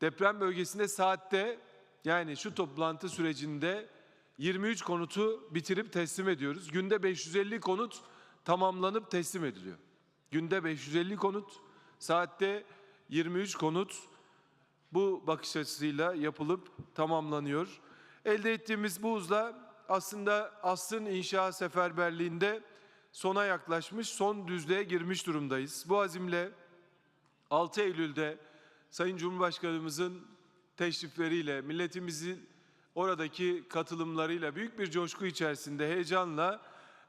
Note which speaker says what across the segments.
Speaker 1: Deprem bölgesinde saatte yani şu toplantı sürecinde 23 konutu bitirip teslim ediyoruz. Günde 550 konut tamamlanıp teslim ediliyor. Günde 550 konut, saatte 23 konut bu bakış açısıyla yapılıp tamamlanıyor. Elde ettiğimiz bu hızla aslında asrın inşa seferberliğinde sona yaklaşmış, son düzlüğe girmiş durumdayız. Bu azimle 6 Eylül'de Sayın Cumhurbaşkanımızın teşrifleriyle, milletimizin oradaki katılımlarıyla büyük bir coşku içerisinde heyecanla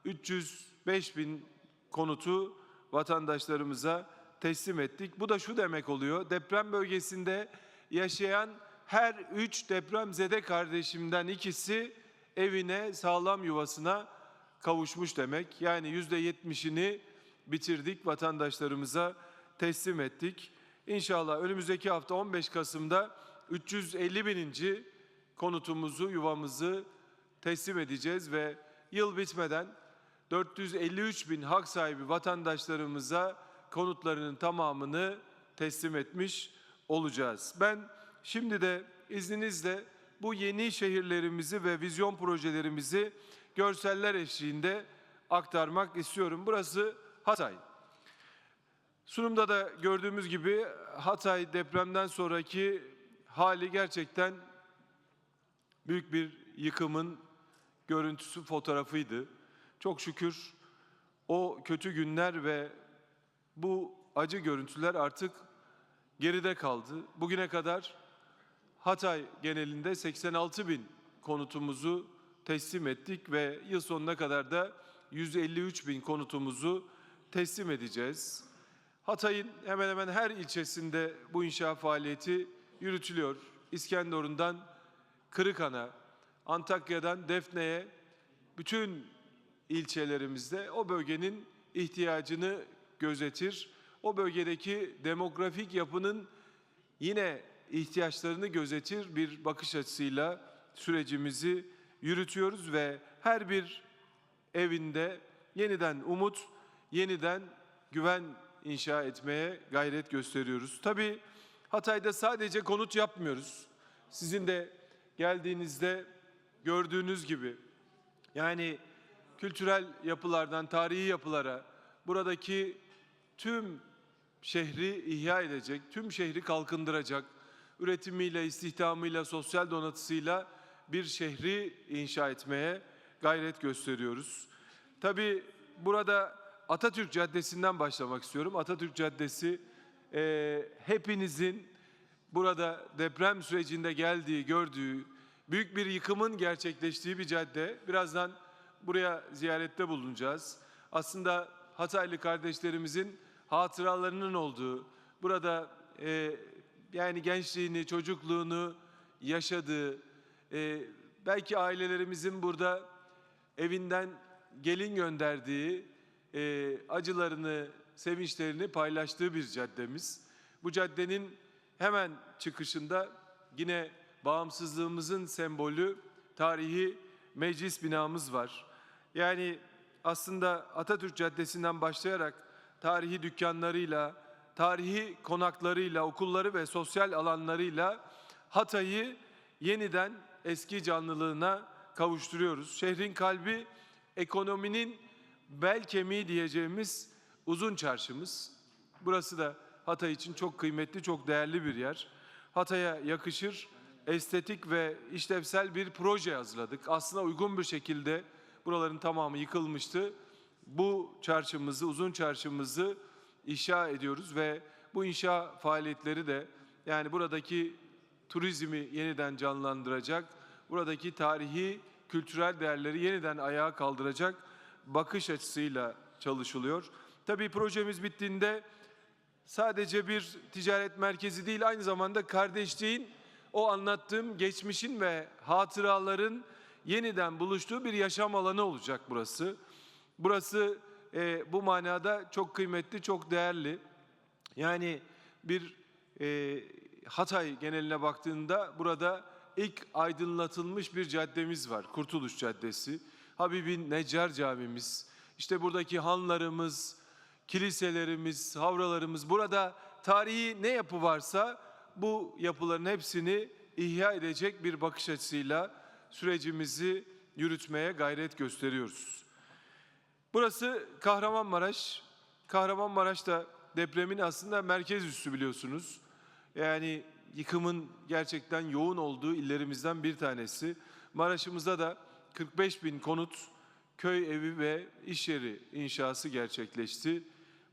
Speaker 1: 305 bin konutu vatandaşlarımıza teslim ettik. Bu da şu demek oluyor. Deprem bölgesinde yaşayan her üç depremzede kardeşimden ikisi evine, sağlam yuvasına kavuşmuş demek. Yani yüzde yetmişini bitirdik, vatandaşlarımıza teslim ettik. İnşallah önümüzdeki hafta 15 Kasım'da 350 bininci konutumuzu, yuvamızı teslim edeceğiz ve yıl bitmeden 453 bin hak sahibi vatandaşlarımıza konutlarının tamamını teslim etmiş olacağız. Ben şimdi de izninizle bu yeni şehirlerimizi ve vizyon projelerimizi görseller eşliğinde aktarmak istiyorum. Burası Hatay. Sunumda da gördüğümüz gibi Hatay depremden sonraki hali gerçekten büyük bir yıkımın görüntüsü fotoğrafıydı. Çok şükür o kötü günler ve bu acı görüntüler artık geride kaldı. Bugüne kadar Hatay genelinde 86 bin konutumuzu teslim ettik ve yıl sonuna kadar da 153 bin konutumuzu teslim edeceğiz. Hatay'ın hemen hemen her ilçesinde bu inşa faaliyeti yürütülüyor. İskenderun'dan Kırıkan'a, Antakya'dan Defne'ye bütün ilçelerimizde o bölgenin ihtiyacını gözetir. O bölgedeki demografik yapının yine ihtiyaçlarını gözetir bir bakış açısıyla sürecimizi yürütüyoruz ve her bir evinde yeniden umut, yeniden güven inşa etmeye gayret gösteriyoruz. Tabii Hatay'da sadece konut yapmıyoruz. Sizin de geldiğinizde gördüğünüz gibi yani kültürel yapılardan tarihi yapılara buradaki tüm şehri ihya edecek, tüm şehri kalkındıracak, üretimiyle, istihdamıyla, sosyal donatısıyla bir şehri inşa etmeye gayret gösteriyoruz. Tabii burada Atatürk Caddesi'nden başlamak istiyorum. Atatürk Caddesi e, hepinizin burada deprem sürecinde geldiği, gördüğü, büyük bir yıkımın gerçekleştiği bir cadde. Birazdan buraya ziyarette bulunacağız. Aslında Hataylı kardeşlerimizin hatıralarının olduğu, burada e, yani gençliğini, çocukluğunu yaşadığı, e, belki ailelerimizin burada evinden gelin gönderdiği, e, acılarını, sevinçlerini paylaştığı bir caddemiz. Bu caddenin hemen çıkışında yine bağımsızlığımızın sembolü tarihi meclis binamız var. Yani aslında Atatürk Caddesi'nden başlayarak tarihi dükkanlarıyla, tarihi konaklarıyla, okulları ve sosyal alanlarıyla Hatay'ı yeniden eski canlılığına kavuşturuyoruz. Şehrin kalbi ekonominin bel kemiği diyeceğimiz uzun çarşımız. Burası da Hatay için çok kıymetli, çok değerli bir yer. Hatay'a yakışır, estetik ve işlevsel bir proje hazırladık. Aslında uygun bir şekilde buraların tamamı yıkılmıştı. Bu çarşımızı, uzun çarşımızı inşa ediyoruz ve bu inşa faaliyetleri de yani buradaki turizmi yeniden canlandıracak, buradaki tarihi, kültürel değerleri yeniden ayağa kaldıracak bakış açısıyla çalışılıyor. Tabii projemiz bittiğinde sadece bir ticaret merkezi değil aynı zamanda kardeşliğin o anlattığım geçmişin ve hatıraların yeniden buluştuğu bir yaşam alanı olacak burası. Burası e, bu manada çok kıymetli, çok değerli. Yani bir e, Hatay geneline baktığında burada ilk aydınlatılmış bir caddemiz var. Kurtuluş Caddesi. Habibin Neccar Camimiz. İşte buradaki hanlarımız, kiliselerimiz, havralarımız. Burada tarihi ne yapı varsa bu yapıların hepsini ihya edecek bir bakış açısıyla sürecimizi yürütmeye gayret gösteriyoruz. Burası Kahramanmaraş. Kahramanmaraş da depremin aslında merkez üssü biliyorsunuz. Yani yıkımın gerçekten yoğun olduğu illerimizden bir tanesi. Maraş'ımızda da 45 bin konut, köy evi ve iş yeri inşası gerçekleşti.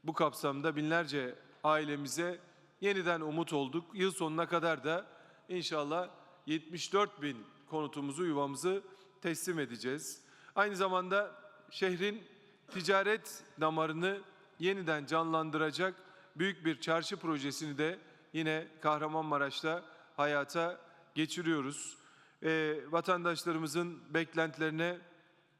Speaker 1: Bu kapsamda binlerce ailemize yeniden umut olduk. Yıl sonuna kadar da inşallah 74 bin konutumuzu, yuvamızı teslim edeceğiz. Aynı zamanda şehrin ticaret damarını yeniden canlandıracak büyük bir çarşı projesini de yine Kahramanmaraş'ta hayata geçiriyoruz. Ee, vatandaşlarımızın beklentilerine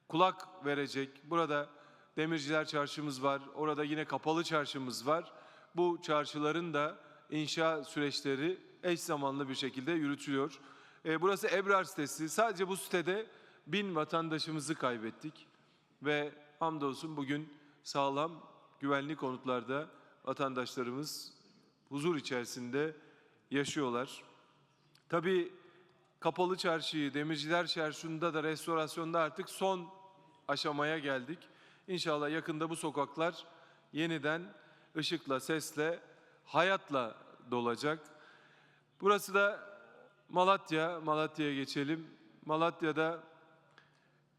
Speaker 1: kulak verecek. Burada Demirciler Çarşımız var. Orada yine Kapalı Çarşımız var. Bu çarşıların da inşa süreçleri eş zamanlı bir şekilde yürütülüyor. Ee, burası Ebrar sitesi. Sadece bu sitede bin vatandaşımızı kaybettik. Ve hamdolsun bugün sağlam güvenli konutlarda vatandaşlarımız huzur içerisinde yaşıyorlar. Tabii Kapalı Çarşı'yı, Demirciler Çarşı'nda da restorasyonda artık son aşamaya geldik. İnşallah yakında bu sokaklar yeniden ışıkla, sesle, hayatla dolacak. Burası da Malatya, Malatya'ya geçelim. Malatya'da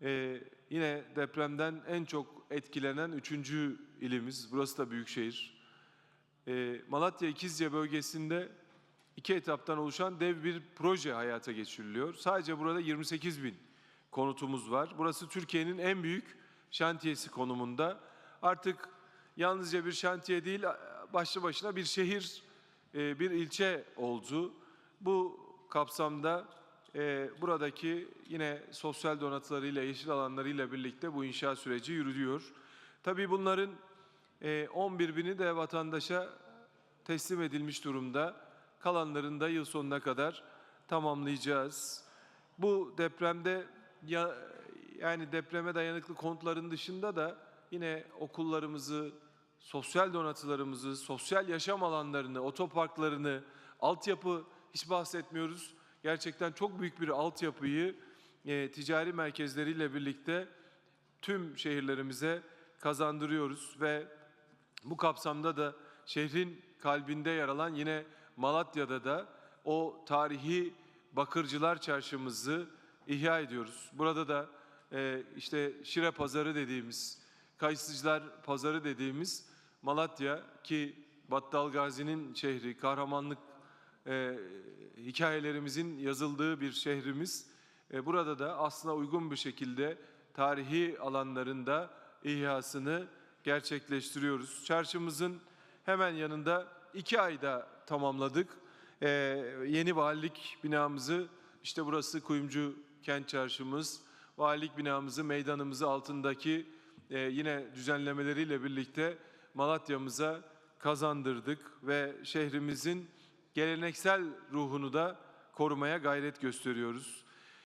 Speaker 1: ee, yine depremden en çok etkilenen üçüncü ilimiz. Burası da büyükşehir. Ee, Malatya İkizce bölgesinde iki etaptan oluşan dev bir proje hayata geçiriliyor. Sadece burada 28 bin konutumuz var. Burası Türkiye'nin en büyük şantiyesi konumunda. Artık yalnızca bir şantiye değil, başlı başına bir şehir, e, bir ilçe oldu. Bu kapsamda e, buradaki yine sosyal donatılarıyla, yeşil alanlarıyla birlikte bu inşaat süreci yürüyor. Tabii bunların e, 11 bini de vatandaşa teslim edilmiş durumda. Kalanlarını da yıl sonuna kadar tamamlayacağız. Bu depremde ya, yani depreme dayanıklı konutların dışında da yine okullarımızı, sosyal donatılarımızı, sosyal yaşam alanlarını, otoparklarını, altyapı hiç bahsetmiyoruz. Gerçekten çok büyük bir altyapıyı e, ticari merkezleriyle birlikte tüm şehirlerimize kazandırıyoruz ve bu kapsamda da şehrin kalbinde yer alan yine Malatya'da da o tarihi Bakırcılar Çarşımızı ihya ediyoruz. Burada da e, işte Şire Pazarı dediğimiz, Kayısıcılar Pazarı dediğimiz Malatya ki Battal Gazi'nin şehri, kahramanlık e, hikayelerimizin yazıldığı bir şehrimiz. E, burada da aslında uygun bir şekilde tarihi alanlarında ihyasını gerçekleştiriyoruz. Çarşımızın hemen yanında iki ayda tamamladık. E, yeni valilik binamızı, işte burası Kuyumcu Kent Çarşımız, valilik binamızı, meydanımızı altındaki e, yine düzenlemeleriyle birlikte Malatya'mıza kazandırdık ve şehrimizin geleneksel ruhunu da korumaya gayret gösteriyoruz.